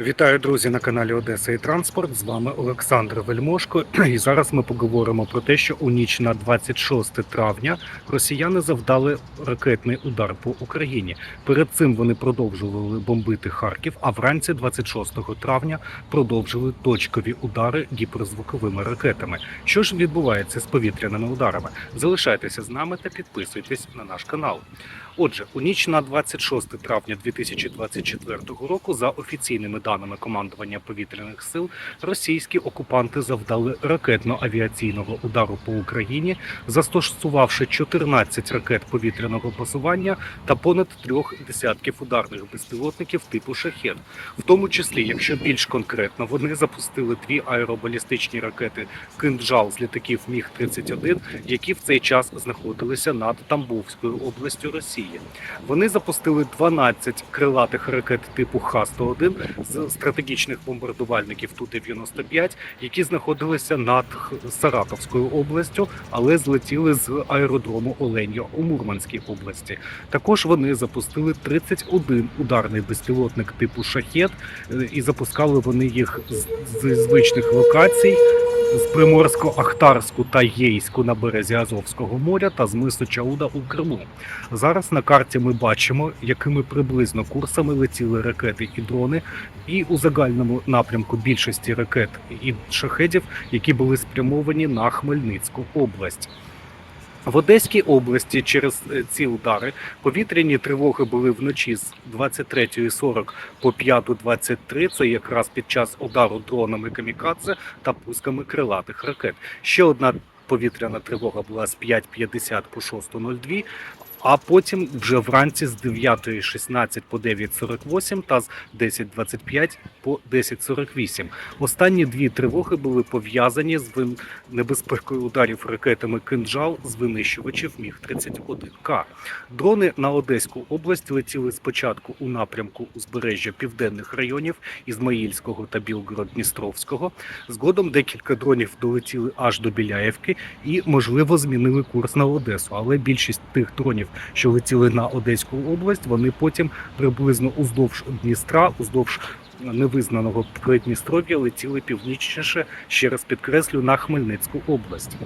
Вітаю, друзі, на каналі Одеса і Транспорт. З вами Олександр Вельмошко. І зараз ми поговоримо про те, що у ніч на 26 травня росіяни завдали ракетний удар по Україні. Перед цим вони продовжували бомбити Харків, а вранці 26 травня продовжили точкові удари гіперзвуковими ракетами. Що ж відбувається з повітряними ударами? Залишайтеся з нами та підписуйтесь на наш канал. Отже, у ніч на 26 травня 2024 року, за офіційними даними командування повітряних сил, російські окупанти завдали ракетно-авіаційного удару по Україні, застосувавши 14 ракет повітряного базування та понад трьох десятків ударних безпілотників типу шахет. В тому числі, якщо більш конкретно, вони запустили дві аеробалістичні ракети «Кинджал» з літаків Міг 31 які в цей час знаходилися над Тамбовською областю Росії. Вони запустили 12 крилатих ракет типу Х-101 з стратегічних бомбардувальників Ту-95, які знаходилися над Саратовською областю, але злетіли з аеродрому Оленя у Мурманській області. Також вони запустили 31 ударний безпілотник типу Шахет, е, і запускали вони їх з звичних локацій з Приморсько-Ахтарську та Єйську на березі Азовського моря та з мису Чауда у Криму. Зараз на карті ми бачимо, якими приблизно курсами летіли ракети і дрони, і у загальному напрямку більшості ракет і шахедів, які були спрямовані на Хмельницьку область. В Одеській області через е, ці удари повітряні тривоги були вночі з 23.40 по 5.23, це якраз під час удару дронами камікадзе та пусками крилатих ракет. Ще одна повітряна тривога була з 5.50 по 6.02, а потім вже вранці з 9.16 по 9.48 та з 10.25 по 10.48. Останні дві тривоги були пов'язані з небезпекою ударів ракетами «Кинджал» з винищувачів Міг-31К. Дрони на Одеську область летіли спочатку у напрямку узбережжя південних районів Ізмаїльського та Білгород-Дністровського. Згодом декілька дронів долетіли аж до Біляєвки і, можливо, змінили курс на Одесу. Але більшість тих дронів, що летіли на Одеську область, вони потім приблизно уздовж Дністра, уздовж невизнаного Придністров'я летіли північніше, ще раз підкреслю, на Хмельницьку область.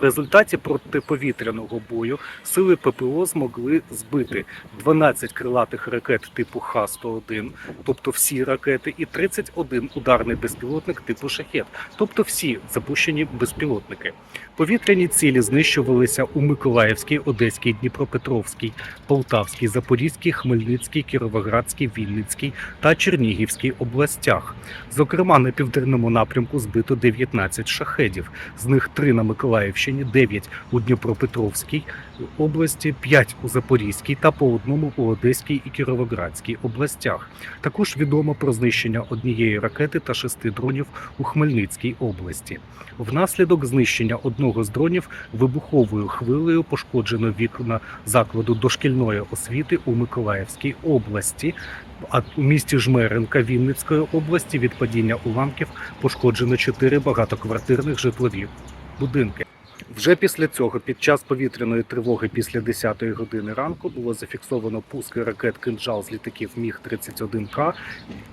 В результаті протиповітряного бою сили ППО змогли збити 12 крилатих ракет типу Х-101, тобто всі ракети, і 31 ударний безпілотник типу Шахет, тобто всі запущені безпілотники. Повітряні цілі знищувалися у Миколаївській, Одеській, Дніпропетровській, Полтавській, Запорізькій, Хмельницькій, Кіровоградській, Вінницькій та Чернігівській областях. Зокрема, на південному напрямку збито 19 шахедів, з них 3 на Миколаївщині, 9 у Дніпропетровській області, 5 у Запорізькій та по одному у Одеській і Кіровоградській областях. Також відомо про знищення однієї ракети та шести дронів у Хмельницькій області. Внаслідок знищення одного з дронів вибуховою хвилею пошкоджено вікна закладу дошкільної освіти у Миколаївській області. А у місті Жмеренка Вінницької області від падіння уламків пошкоджено чотири багатоквартирних житлові будинки. Вже після цього, під час повітряної тривоги після 10-ї години ранку, було зафіксовано пуски ракет «Кинджал» з літаків Міг-31К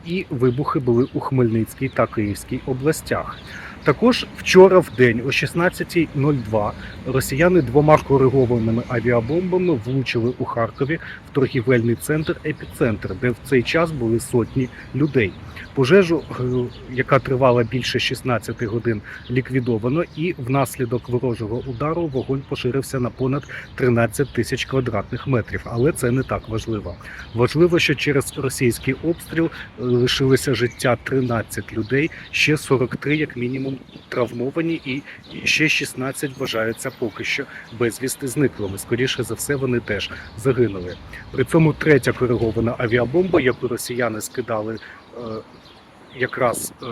і вибухи були у Хмельницькій та Київській областях. Також вчора в день о 16.02 росіяни двома коригованими авіабомбами влучили у Харкові в торгівельний центр епіцентр, де в цей час були сотні людей. Пожежу, е, яка тривала більше 16 годин, ліквідовано, і внаслідок ворожого удару вогонь поширився на понад 13 тисяч квадратних метрів. Але це не так важливо. Важливо, що через російський обстріл е, лишилося життя 13 людей, ще 43 як мінімум травмовані, і ще 16 вважаються поки що безвісти зниклими. Скоріше за все, вони теж загинули. При цьому третя коригована авіабомба, яку росіяни скидали е, якраз е,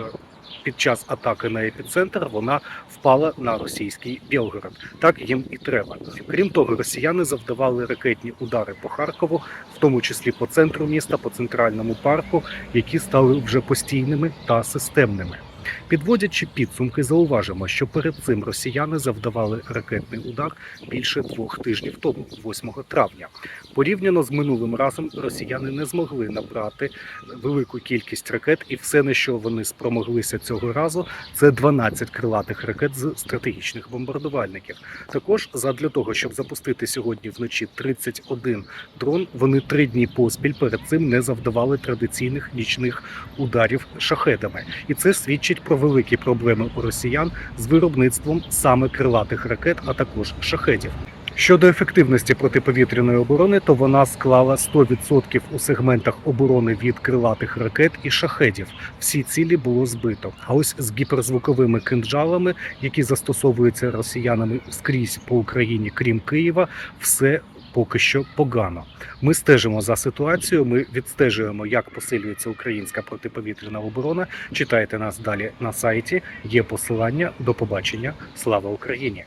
під час атаки на епіцентр, вона впала на російський Білгород. Так їм і треба. Крім того, росіяни завдавали ракетні удари по Харкову, в тому числі по центру міста, по центральному парку, які стали вже постійними та системними. Підводячи підсумки, зауважимо, що перед цим росіяни завдавали ракетний удар більше двох тижнів тому, 8 травня. Порівняно з минулим разом, росіяни не змогли набрати велику кількість ракет, і все, на що вони спромоглися цього разу, це 12 крилатих ракет з стратегічних бомбардувальників. Також задля того, щоб запустити сьогодні вночі 31 дрон, вони три дні поспіль перед цим не завдавали традиційних нічних ударів шахедами, і це свідчить про великі проблеми у росіян з виробництвом саме крилатих ракет, а також шахедів. Щодо ефективності протиповітряної оборони, то вона склала 100% у сегментах оборони від крилатих ракет і шахедів. Всі цілі було збито. А ось з гіперзвуковими кинджалами, які застосовуються росіянами скрізь по Україні, крім Києва, все поки що погано. Ми стежимо за ситуацією. Ми відстежуємо, як посилюється українська протиповітряна оборона. Читайте нас далі на сайті. Є посилання. До побачення. Слава Україні!